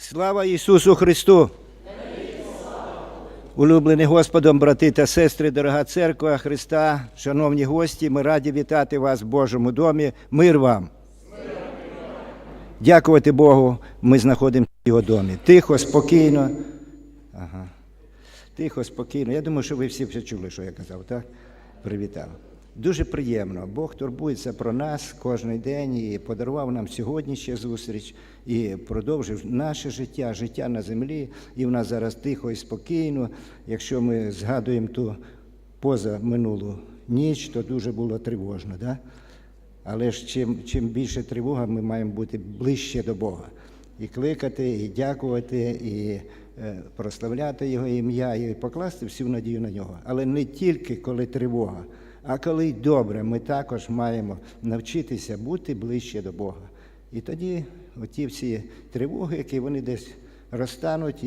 Слава Ісусу Христу! Улюблені Господом, брати та сестри, дорога церква Христа, шановні гості, ми раді вітати вас в Божому домі. Мир вам! Дякувати Богу, ми знаходимося в його домі. Тихо, спокійно. Ага. Тихо, спокійно. Я думаю, що ви всі вже чули, що я казав, так? Привітав. Дуже приємно. Бог турбується про нас кожен день і подарував нам сьогодні ще зустріч і продовжив наше життя, життя на землі. І в нас зараз тихо і спокійно. Якщо ми згадуємо ту позаминулу ніч, то дуже було тривожно. Да? Але ж чим, чим більше тривога, ми маємо бути ближче до Бога. І кликати, і дякувати, і е, прославляти Його ім'я, і покласти всю надію на нього. Але не тільки коли тривога, а коли й добре, ми також маємо навчитися бути ближче до Бога. І тоді оті всі тривоги, які вони десь розтануть.